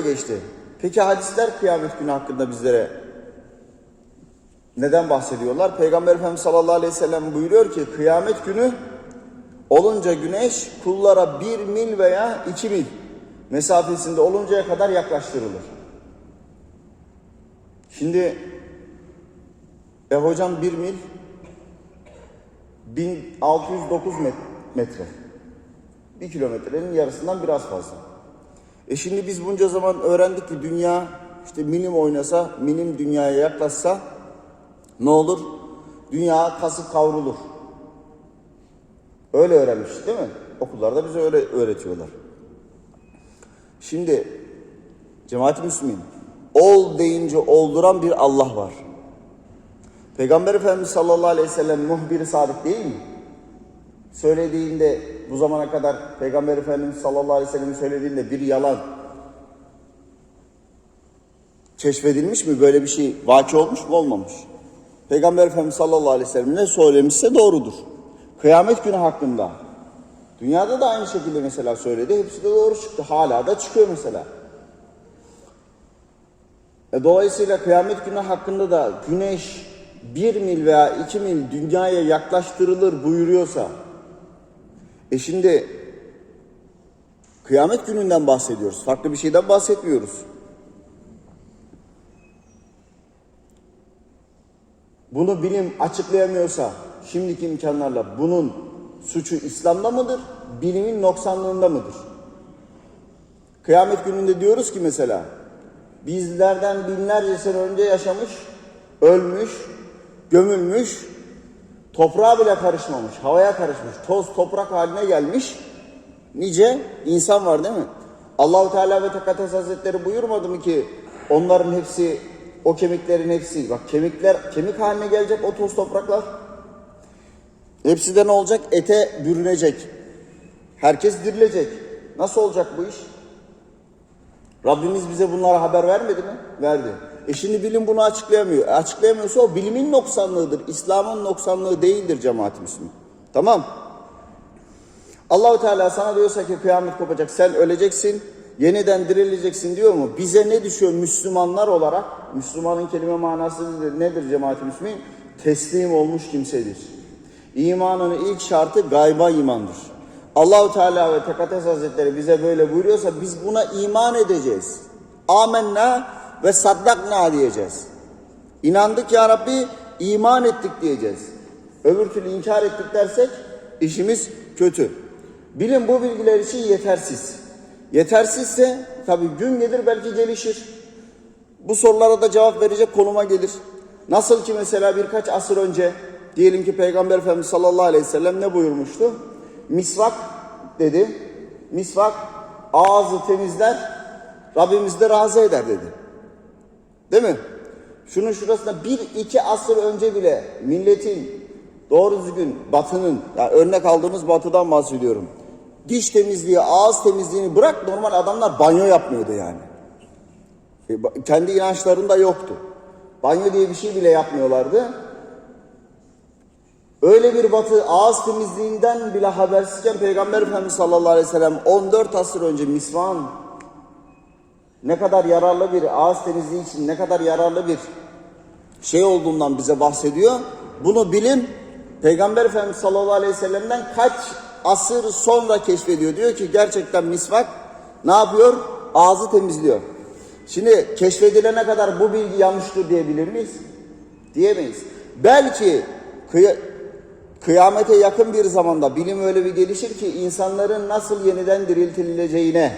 geçti. Peki hadisler kıyamet günü hakkında bizlere neden bahsediyorlar? Peygamber Efendimiz sallallahu aleyhi ve sellem buyuruyor ki kıyamet günü olunca güneş kullara bir mil veya iki mil mesafesinde oluncaya kadar yaklaştırılır. Şimdi e hocam bir mil 1609 met- metre. Bir kilometrenin yarısından biraz fazla. E şimdi biz bunca zaman öğrendik ki dünya işte milim oynasa, milim dünyaya yaklaşsa ne olur? Dünya kasıp kavrulur. Öyle öğrenmiş değil mi? Okullarda bize öyle öğretiyorlar. Şimdi cemaat-i Müslümin ol deyince olduran bir Allah var. Peygamber Efendimiz sallallahu aleyhi ve sellem muhbir sadık değil mi? Söylediğinde bu zamana kadar Peygamber Efendimiz sallallahu aleyhi ve sellem'in söylediğinde bir yalan keşfedilmiş mi? Böyle bir şey vaki olmuş mu? Olmamış. Peygamber Efendimiz sallallahu aleyhi ve sellem ne söylemişse doğrudur. Kıyamet günü hakkında. Dünyada da aynı şekilde mesela söyledi. Hepsi de doğru çıktı. Hala da çıkıyor mesela. E, dolayısıyla kıyamet günü hakkında da güneş bir mil veya iki mil dünyaya yaklaştırılır buyuruyorsa e şimdi kıyamet gününden bahsediyoruz. Farklı bir şeyden bahsetmiyoruz. Bunu bilim açıklayamıyorsa şimdiki imkanlarla bunun suçu İslam'da mıdır? Bilimin noksanlığında mıdır? Kıyamet gününde diyoruz ki mesela bizlerden binlerce sene önce yaşamış, ölmüş, gömülmüş, toprağa bile karışmamış, havaya karışmış, toz toprak haline gelmiş nice insan var değil mi? Allahu Teala ve Tekaddes Hazretleri buyurmadı mı ki onların hepsi o kemiklerin hepsi bak kemikler kemik haline gelecek o toz topraklar. Hepsi de ne olacak? Ete bürünecek. Herkes dirilecek. Nasıl olacak bu iş? Rabbimiz bize bunlara haber vermedi mi? Verdi. E şimdi bilim bunu açıklayamıyor. E açıklayamıyorsa o bilimin noksanlığıdır. İslam'ın noksanlığı değildir cemaat Müslüman. Tamam. Allahu Teala sana diyorsa ki kıyamet kopacak. Sen öleceksin. Yeniden dirileceksin diyor mu? Bize ne düşüyor Müslümanlar olarak? Müslümanın kelime manası nedir, nedir cemaat-i Müslümin? Teslim olmuş kimsedir. İmanın ilk şartı gayba imandır. Allahu Teala ve Tekaddes Hazretleri bize böyle buyuruyorsa biz buna iman edeceğiz. Amenna ve saddakna diyeceğiz. İnandık ya Rabbi, iman ettik diyeceğiz. Öbür türlü inkar ettik dersek işimiz kötü. Bilin bu bilgiler için yetersiz. Yetersizse tabi gün gelir belki gelişir. Bu sorulara da cevap verecek konuma gelir. Nasıl ki mesela birkaç asır önce diyelim ki Peygamber Efendimiz sallallahu aleyhi ve sellem ne buyurmuştu? Misvak dedi. Misvak ağzı temizler, Rabbimiz de razı eder dedi. Değil mi? Şunun şurasında bir iki asır önce bile milletin doğru düzgün batının, yani örnek aldığımız batıdan bahsediyorum. Diş temizliği, ağız temizliğini bırak normal adamlar banyo yapmıyordu yani. E, kendi inançlarında yoktu. Banyo diye bir şey bile yapmıyorlardı. Öyle bir batı ağız temizliğinden bile habersizken Peygamber Efendimiz sallallahu aleyhi ve sellem 14 asır önce misvan ne kadar yararlı bir ağız temizliği için ne kadar yararlı bir şey olduğundan bize bahsediyor. Bunu bilim Peygamber Efendimiz sallallahu aleyhi ve sellem'den kaç asır sonra keşfediyor. Diyor ki gerçekten misvak ne yapıyor? Ağzı temizliyor. Şimdi keşfedilene kadar bu bilgi yanlıştır diyebilir miyiz? Diyemeyiz. Belki kıy- kıyamete yakın bir zamanda bilim öyle bir gelişir ki insanların nasıl yeniden diriltileceğine,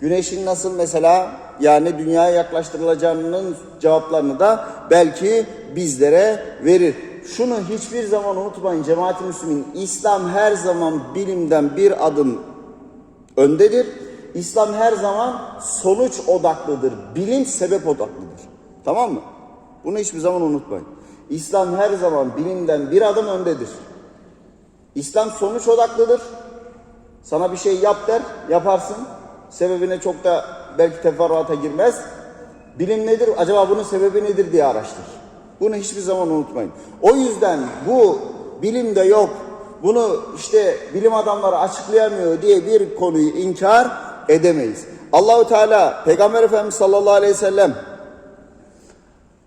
güneşin nasıl mesela yani dünyaya yaklaştırılacağının cevaplarını da belki bizlere verir. Şunu hiçbir zaman unutmayın cemaat-i Müslümin. İslam her zaman bilimden bir adım öndedir. İslam her zaman sonuç odaklıdır. Bilim sebep odaklıdır. Tamam mı? Bunu hiçbir zaman unutmayın. İslam her zaman bilimden bir adım öndedir. İslam sonuç odaklıdır. Sana bir şey yap der, yaparsın. Sebebine çok da belki teferruata girmez. Bilim nedir? Acaba bunun sebebi nedir diye araştır. Bunu hiçbir zaman unutmayın. O yüzden bu bilimde yok. Bunu işte bilim adamları açıklayamıyor diye bir konuyu inkar edemeyiz. Allahu Teala Peygamber Efendimiz sallallahu aleyhi ve sellem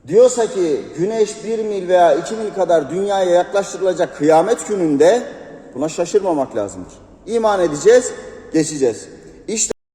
diyorsa ki güneş bir mil veya iki mil kadar dünyaya yaklaştırılacak kıyamet gününde buna şaşırmamak lazımdır. İman edeceğiz, geçeceğiz. İşte